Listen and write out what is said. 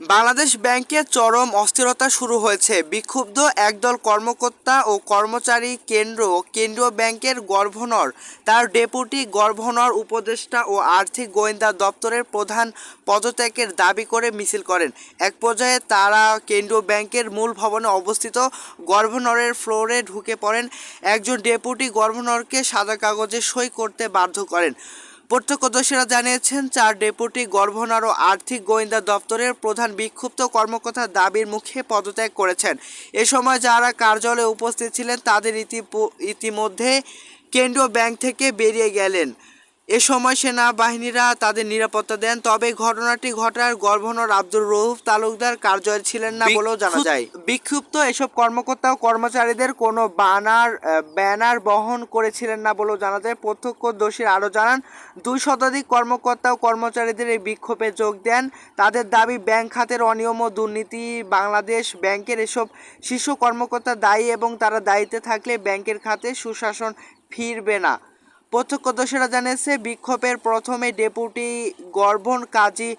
বাংলাদেশ ব্যাংকে চরম অস্থিরতা শুরু হয়েছে। বিক্ষুব্ধ একদল কর্মকর্তা ও কর্মচারী কেন্দ্র কেন্দ্রীয় ব্যাংকের গভর্নর, তার ডেপুটি গভর্নর, উপদেষ্টা ও আর্থিক গোয়েন্দা দপ্তরের প্রধান পদত্যাগের দাবি করে মিছিল করেন। এক পর্যায়ে তারা কেন্দ্রীয় ব্যাংকের মূল ভবনে অবস্থিত গভর্নরের ফ্লোরে ঢুকে পড়েন। একজন ডেপুটি গভর্নরকে সাদা কাগজে সই করতে বাধ্য করেন। প্রত্যক্ষদর্শীরা জানিয়েছেন, চার ডেপুটি গভর্নর ও আর্থিক গোয়েন্দা দপ্তরের প্রধান বিক্ষুব্ধ কর্মকর্তা দাবির মুখে পদত্যাগ করেছেন। এ সময় যারা কার্যালয়ে উপস্থিত ছিলেন, তাদের ইতিমধ্যে কেন্দ্রীয় ব্যাংক থেকে বেরিয়ে গেলেন। এ সময় সেনাবাহিনীরা তাদের নিরাপত্তা দেন তবে ঘটনাটি ঘটার গভর্নর আব্দুর রৌফ তালুকদার কার্যালয়ে ছিলেন না বলেও জানা যায়। বিক্ষুব্ধ এসব কর্মকর্তা ও কর্মচারীদের কোনো বানার ব্যানার বহন করেছিলেন না বলেও জানা যায়। প্রত্যক্ষদর্শীরা আরও জানান দুই শতাধিক কর্মকর্তা ও কর্মচারীদের এই বিক্ষোভে যোগ দেন। তাদের দাবি ব্যাংক খাতের অনিয়ম ও দুর্নীতি বাংলাদেশ ব্যাংকের এসব শীর্ষ কর্মকর্তা দায়ী এবং তারা দায়িত্বে থাকলে ব্যাংকের খাতে সুশাসন ফিরবে না। প্রত্যক্ষদর্শীরা জানিয়েছে বিক্ষোভের প্রথমে ডেপুটি গর্ভন কাজী